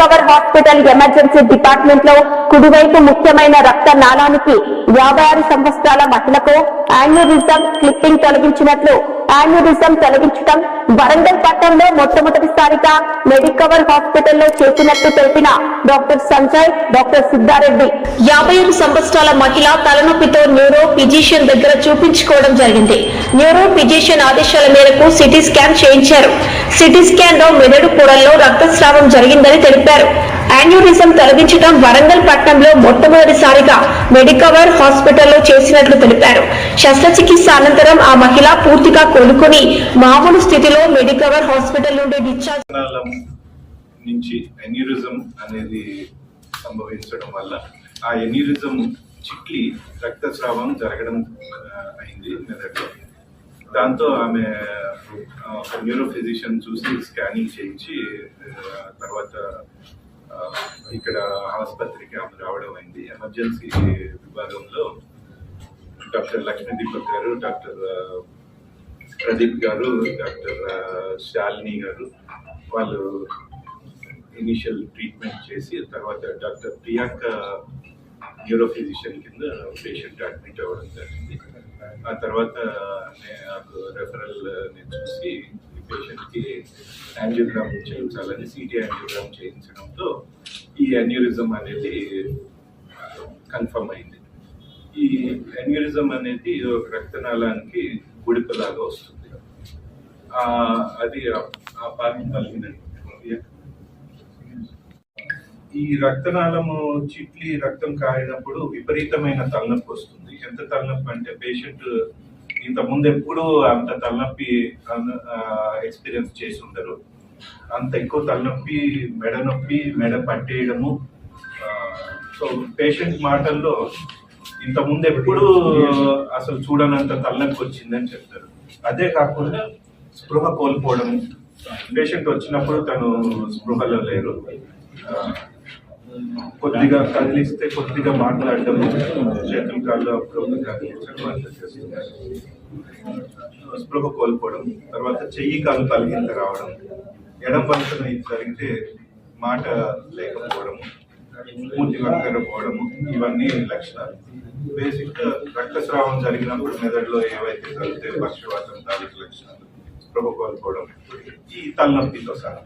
Cover hospital emergency డిపార్ట్మెంట్లో కుడివైపు ముఖ్యమైన రక్త నాళానికి యాభై ఆరు సంవత్సరాల మహిళకు యాన్యూరిజం క్లిప్పింగ్ తొలగించినట్లు యాన్యూరిజం తొలగించడం వరంగల్ పట్టణంలో మొట్టమొదటిసారిగా మెడికవర్ హాస్పిటల్లో చేసినట్టు తెలిపిన డాక్టర్ సంజయ్ డాక్టర్ సిద్ధారెడ్డి. యాభై ఏడు సంవత్సరాల మహిళ తలనొప్పితో న్యూరో ఫిజిషియన్ దగ్గర చూపించుకోవడం జరిగింది. న్యూరో ఫిజిషియన్ ఆదేశాల మేరకు సిటీ స్కాన్ చేయించారు. సిటీ స్కాన్లో మెదడు కూడల్లో రక్తస్రావం జరిగిందని తెలిపారు. యాన్యూరిజం తొలగించడం వరంగల్ పట్టణంలో మొట్టమొదటిసారిగా మెడికవర్ హాస్పిటల్లో చేసినట్లు తెలిపారు. శస్త్రచికిత్స అనంతరం ఆ మహిళ పూర్తిగా కోలుకుని మామూలు స్థితిలో మెడికవర్ హాస్పిటల్ నుండి డిశ్చార్జ్ నుంచి ఎన్యూరిజం అనేది సంభవించడం వల్ల ఆ ఎన్యూరిజం చిట్లి రక్తస్రావం జరగడం అయింది మెదడులో దాంతో ఆమె న్యూరో ఫిజిషియన్ చూసి స్కానింగ్ చేయించి తర్వాత ఇక్కడ ఆసుపత్రికి ఆమె రావడం అయింది. ఎమర్జెన్సీ విభాగంలో డాక్టర్ లక్ష్మీ దీపక్ గారు డాక్టర్ ప్రదీప్ గారు డాక్టర్ శాలిని గారు వాళ్ళు ఇనిషియల్ ట్రీట్మెంట్ చేసి తర్వాత డాక్టర్ ప్రియాంక న్యూరో ఫిజిషియన్ కింద పేషెంట్ అడ్మిట్ అవ్వడం జరిగింది. ఆ తర్వాత నే- నాకు రెఫరల్ నేను చూసి ఈ పేషెంట్కి యాంజియోగ్రామ్ చేయించాలని సిటీ యాంజియోగ్రామ్ చేయించడంతో ఈ అన్యూరిజం అనేది కన్ఫర్మ్ అయింది. ఈ అన్యూరిజం అనేది ఒక రక్తనాళానికి గుడిపలాగా వస్తుంది. అది ఆ- ఆ పార్టీ కలిగినట్టు ఈ రక్తనాళము చిట్లి రక్తం కారినప్పుడు విపరీతమైన తలనొప్పి వస్తుంది. ఎంత తలనొప్పి అంటే పేషెంట్ ఇంత ముందు ఎప్పుడు అంత తలనొప్పి ఎక్స్పీరియన్స్ చేసి ఉండరు. అంత ఎక్కువ తలనొప్పి మెడ నొప్పి మెడ పట్టేయడము సో పేషెంట్ మాటల్లో ఇంత ముందు ఎప్పుడు అసలు చూడనంత తలనొప్పి వచ్చిందని చెప్తారు. అదే కాకుండా స్పృహ కోల్పోవడం. పేషెంట్ వచ్చినప్పుడు తను స్పృహలో లేరు. కొద్దిగా కదిలిస్తే కొద్దిగా మాట్లాడడం చేతులు కాళ్ళు స్పృహ కోల్పోవడం తర్వాత చెయ్యి కాలు తలిగింత రావడం ఎడం వంతన ఇది జరిగితే మాట లేకపోవడం మూతి వంకర పోవడము ఇవన్నీ లక్షణాలు. బేసిక్ రక్తస్రావం జరిగినప్పుడు మెదడులో ఏవైతే జరిగితే పక్షవాతం తాలూకు లక్షణాలు స్పృహ కోల్పోవడం ఈ తలనొప్పితో సహా.